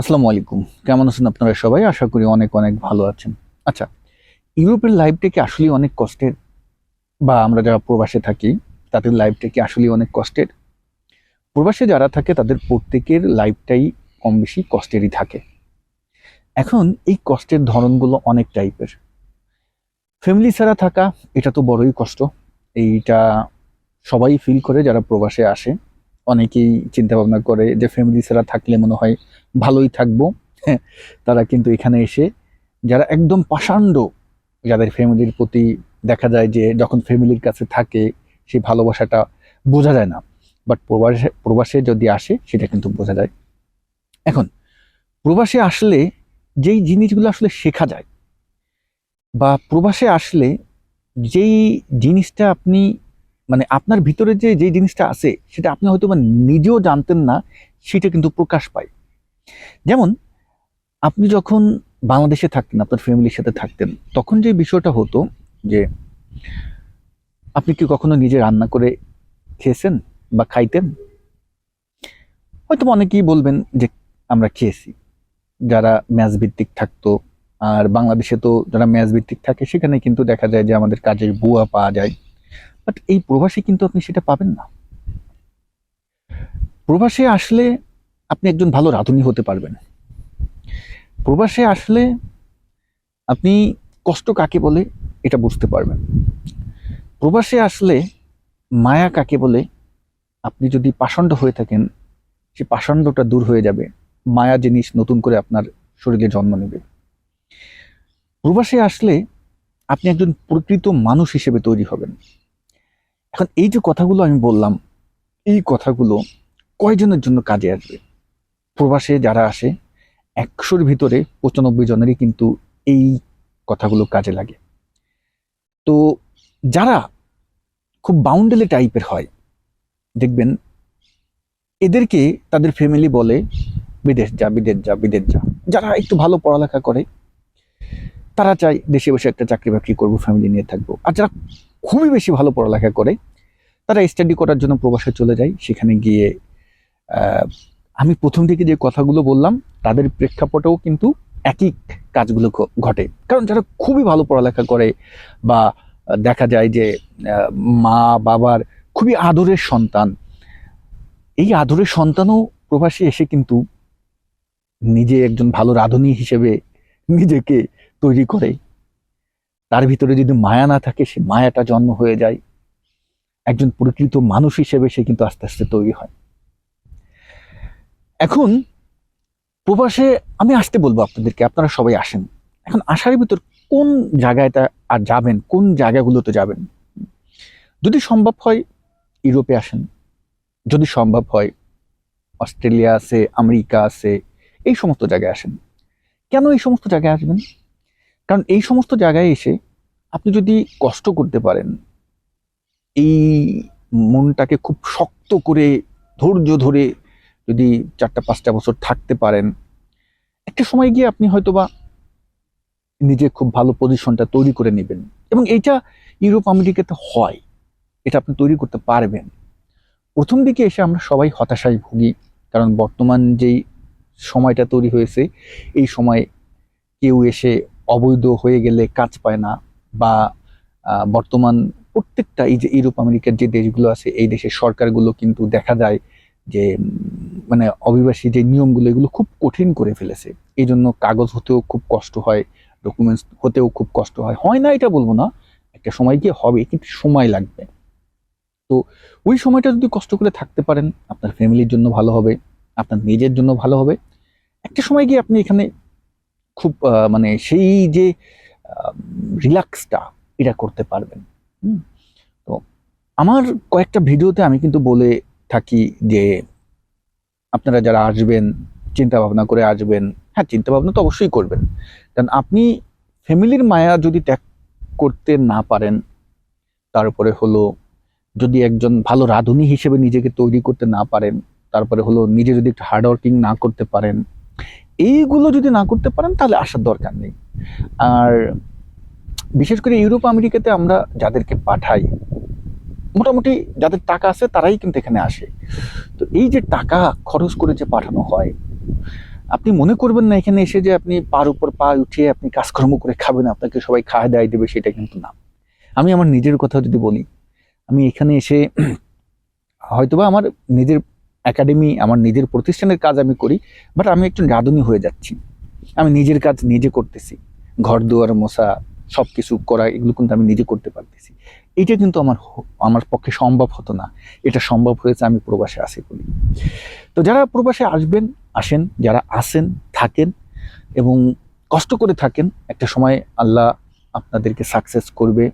আসসালামু আলাইকুম। কেমন আছেন আপনারা সবাই? আশা করি অনেক অনেক ভালো আছেন। আচ্ছা ইউরোপের লাইফটা কি আসলে অনেক কষ্টের? বা আমরা যারা প্রবাসে থাকি, তাদের লাইফটা কি আসলে অনেক কষ্টের? প্রবাসে যারা থাকে, তাদের প্রত্যেকের লাইফটাই কম বেশি কষ্টেরই থাকে। এখন এই কষ্টের ধরনগুলো অনেক টাইপের ফ্যামিলি ছাড়া থাকা, এটা তো বড়ই কষ্ট। এইটা সবাই ফিল করে যারা প্রবাসে আসে। অনেকেই চিন্তা ভাবনা করে যে ফ্যামিলি ছাড়া থাকলে মনে হয় ভালোই থাকব। তারা কিন্তু এখানে এসে, যারা একদম পাষাণ্ড, যাদের ফ্যামিলির প্রতি দেখা যায় যে যখন ফ্যামিলির কাছে থাকে সেই ভালোবাসাটা বোঝা যায় না। বাট প্রবাসে প্রবাসে যদি আসে, সেটা কিন্তু বোঝা যায়। এখন, প্রবাসে আসলে যেই জিনিসগুলো আসলে শেখা যায়, বা প্রবাসে আসলে যেই জিনিসটা আপনি মানে আপনার ভিতরে যে যে জিনিসটা আছে, সেটা আপনি হয়তো বা নিজেও জানতেন না, সেটা কিন্তু প্রকাশ পায়। যেমন, আপনি যখন বাংলাদেশে থাকতেন, আপনার ফ্যামিলির সাথে থাকতেন, তখন যে বিষয়টা হতো যে, আপনি কি কখনো নিজে রান্না করে খেয়েছেন বা খাইতেন? হয়তো অনেকেই বলবেন যে, আমরা খেয়েছি। যারা ম্যাচ ভিত্তিক থাকতো, আর বাংলাদেশে তো যারা ম্যাচ ভিত্তিক থাকে, সেখানে কিন্তু দেখা যায় যে আমাদের কাজের বুয়া পাওয়া যায়। বাট এই প্রবাসে কিন্তু আপনি সেটা পাবেন না। প্রবাসে আসলে আপনি একজন ভালো রাঁধুনি হতে পারবেন। প্রবাসে আসলে আপনি কষ্ট কাকে বলে এটা বুঝতে পারবেন। প্রবাসে আসলে মায়া কাকে বলে আপনি যদি পাষণ্ড হয়ে থাকেন, সে পাষণ্ডটা দূর হয়ে যাবে, মায়া জিনিস নতুন করে আপনার শরীরে জন্ম নেবে। প্রবাসে আসলে আপনি একজন প্রকৃত মানুষ হিসেবে তৈরি হবেন। এখন এই যে কথাগুলো আমি বললাম, এই কথাগুলো কয়জনের জন্য কাজে আসবে? প্রবাসে যারা আসে, একশোর ভিতরে পঁচানব্বই জনেরই কিন্তু এই কথাগুলো কাজে লাগে। তো যারা খুব বাউন্ডেলে টাইপের হয়, দেখবেন এদেরকে তাদের ফ্যামিলি বলে, বিদেশ যা বিদেশ যা বিদেশ যা। যারা একটু ভালো পড়ালেখা করে, তারা চায় দেশে বসে একটা চাকরি বাকরি করব ফ্যামিলি নিয়ে থাকব। আর যারা খুবই বেশি ভালো পড়ালেখা করে। তারা স্টাডি করার জন্য প্রবাসে চলে যায়। সেখানে গিয়ে আমি প্রথম থেকে যে কথাগুলো বললাম, তাদের প্রেক্ষাপটেও কিন্তু একই কাজগুলো ঘটে। কারণ যারা খুবই ভালো পড়ালেখা করে বা দেখা যায় যে মা বাবার খুবই আদরের সন্তান, এই আদরের সন্তানও প্রবাসী এসে কিন্তু নিজে একজন ভালো রাঁধুনি হিসেবে নিজেকে তৈরি করে। তার ভিতরে যদি মায়া না থাকে, সে মায়াটা জন্ম হয়ে যায়। একজন প্রকৃত মানুষ হিসেবে সে কিন্তু আস্তে আস্তে তৈরি হয়। এখন প্রবাসে আমি আসতে বলব আপনাদেরকে, আপনারা সবাই আসেন। এখন আসার ভিতর কোন জায়গাটা আর যাবেন, কোন জায়গাগুলোতে যাবেন? যদি সম্ভব হয়, ইউরোপে আসেন। যদি সম্ভব হয়, অস্ট্রেলিয়া আছে, আমেরিকা আছে, এই সমস্ত জায়গায় আসেন। কেন এই সমস্ত জায়গায় আসবেন? কারণ এই সমস্ত জায়গায় এসে আপনি যদি কষ্ট করতে পারেন, এই মনটাকে খুব শক্ত করে, ধৈর্য ধরে যদি চারটা, পাঁচটা বছর থাকতে পারেন, একটা সময় গিয়ে আপনি হয়তোবা নিজে খুব ভালো পজিশনটা তৈরি করে নেবেন। এবং এইটা ইউরোপ, আমেরিকাতে হয়, এটা আপনি তৈরি করতে পারবেন। প্রথম দিকে এসে আমরা সবাই হতাশায় ভুগি, কারণ বর্তমান যেই সময়টা তৈরি হয়েছে, এই সময় কেউ এসে অবৈধ হয়ে গেলে কাজ পায় না বা বর্তমান প্রত্যেকটা এই যে ইউরোপ, আমেরিকার যে দেশগুলো আছে, এই দেশের সরকারগুলো কিন্তু দেখা যায় যে মানে অভিবাসী যে নিয়মগুলো, এগুলো খুব কঠিন করে ফেলেছে। এই জন্য কাগজ হতেও খুব কষ্ট হয় ডকুমেন্টস হতেও খুব কষ্ট হয়। হয় না, এটা বলব না। একটা সময় গিয়ে হবে, কিন্তু সময় লাগবে। তো ওই সময়টা যদি কষ্ট করে থাকতে পারেন, আপনার ফ্যামিলির জন্য ভালো হবে, আপনার নিজের জন্য ভালো হবে। একটা সময় গিয়ে আপনি এখানে খুব মানে সেই যে রিল্যাক্সটা এটা করতে পারবেন। তো আমার কয়েকটা ভিডিওতে আমি কিন্তু বলে থাকি যে, আপনারা যারা আসবেন চিন্তা ভাবনা করে আসবেন হ্যাঁ চিন্তা ভাবনা তো অবশ্যই করবেন কারণ আপনি ফ্যামিলির মায়া যদি ত্যাগ করতে না পারেন, তারপরে হলো যদি একজন ভালো রাঁধুনি হিসেবে নিজেকে তৈরি করতে না পারেন, তারপরে হলো নিজে যদি একটু হার্ডওয়ার্কিং না করতে পারেন এইগুলো যদি না করতে পারেন, তাহলে আসার দরকার নেই। আর বিশেষ করে ইউরোপ, আমেরিকাতে আমরা যাদেরকে পাঠাই, মোটামুটি যাদের টাকা আছে, তারাই কিন্তু এখানে আসে। তো এই যে টাকা খরচ করে যে পাঠানো হয়, আপনি মনে করবেন না এখানে এসে যে আপনি পার উপর পা উঠিয়ে আপনি কাজকর্ম করে খাবেন, আপনাকে সবাই খাওয়া দাওয়াই দেবে, সেটা কিন্তু না। আমি আমার নিজের কথা যদি বলি, আমি এখানে এসে হয়তোবা আমার নিজের একাডেমি আমার নিজের প্রতিষ্ঠানের কাজ আমি করি বাট আমি একটু রাঁধুনি হয়ে যাচ্ছি। আমি নিজের কাজ নিজে করতেছি। ঘর দুয়ার মশা সব কিছু করা, এগুলো কিন্তু আমি নিজে করতে পারতেছি। এটা কিন্তু আমার আমার পক্ষে সম্ভব হতো না। এটা সম্ভব হয়েছে আমি প্রবাসে আসি বলি। তো যারা প্রবাসে আসবেন, আসেন, যারা আসেন থাকেন এবং কষ্ট করে থাকেন, একটা সময় আল্লাহ আপনাদেরকে সাকসেস করবে।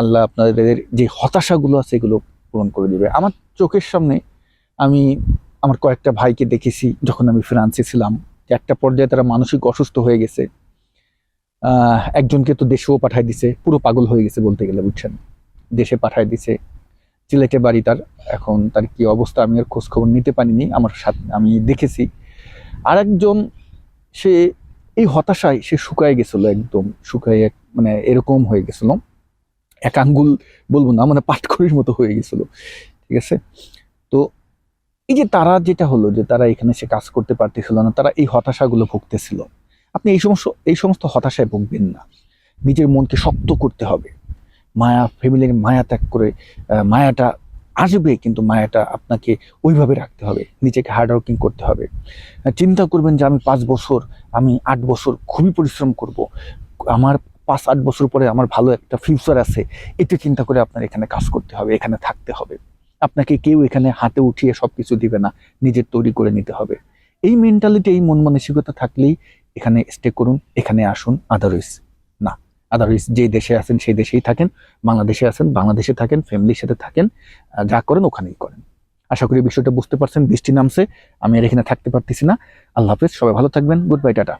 আল্লাহ আপনাদের যে হতাশাগুলো আছে, এগুলো পূরণ করে দেবে। আমার চোখের সামনে আমি আমার কয়েকটা ভাইকে দেখেছি যখন আমি ফ্রান্সে ছিলাম একটা পর্যায়ে তারা মানসিক অসুস্থ হয়ে গেছে। একজনকে তো দেশেও পাঠায় দিছে, পুরো পাগল হয়ে গেছে বলতে গেলে, বুঝছেন? দেশে পাঠায় দিছে। সিলেটে বাড়ি তার, এখন তার কি অবস্থা আমি আর খোঁজ খবর নিতে পারিনি, আমার সাথে আমি দেখেছি। আর একজন সে এই হতাশায় সে শুকায় গেছিল একদম, শুকায় এক- মানে এরকম হয়ে গেছিল। এক আঙ্গুল বলব না মানে পাটখড়ির মতো হয়ে গেছিল, ঠিক আছে? তো এই যে তারা যেটা হলো যে তারা এখানে সে কাজ করতে পারতেছিল না, তারা এই হতাশাগুলো ভুগতেছিল। আপনি এই সমস্ত এই সমস্ত হতাশায় ভুগবেন না। নিজের মনকে শক্ত করতে হবে। মায়া, ফ্যামিলির মায়া ত্যাগ করে মায়াটা আসবে, কিন্তু মায়াটা আপনাকে ওইভাবে রাখতে হবে। নিজেকে হার্ড ওয়ার্কিং করতে হবে। চিন্তা করবেন যে আমি পাঁচ বছর, আমি আট বছর খুবই পরিশ্রম করব। আমার পাঁচ, আট বছর পরে আমার ভালো একটা ফিউচার আছে। এটা চিন্তা করে আপনার এখানে কাজ করতে হবে, এখানে থাকতে হবে। আপনাকে কেউ এখানে হাতে উঠিয়ে সব কিছু দিবে না নিজের তৈরি করে নিতে হবে। এই মেন্টালিটি এই মন মানসিকতা থাকলেই এখানে স্টে করুন, এখানে আসুন আদারওয়াইজ না। আদারওয়াইজ যে দেশে আছেন সেই দেশেই থাকেন, বাংলাদেশে আছেন, বাংলাদেশে থাকেন ফ্যামিলির সাথে থাকেন যা করেন ওখানেই করেন। আশা করি বিষয়টা বুঝতে পারছেন, বৃষ্টি নামছে, আমি আর এখানে থাকতে পারতেছি না। আল্লাহ হাফেজ, সবাই ভালো থাকবেন গুড বাই টাটা।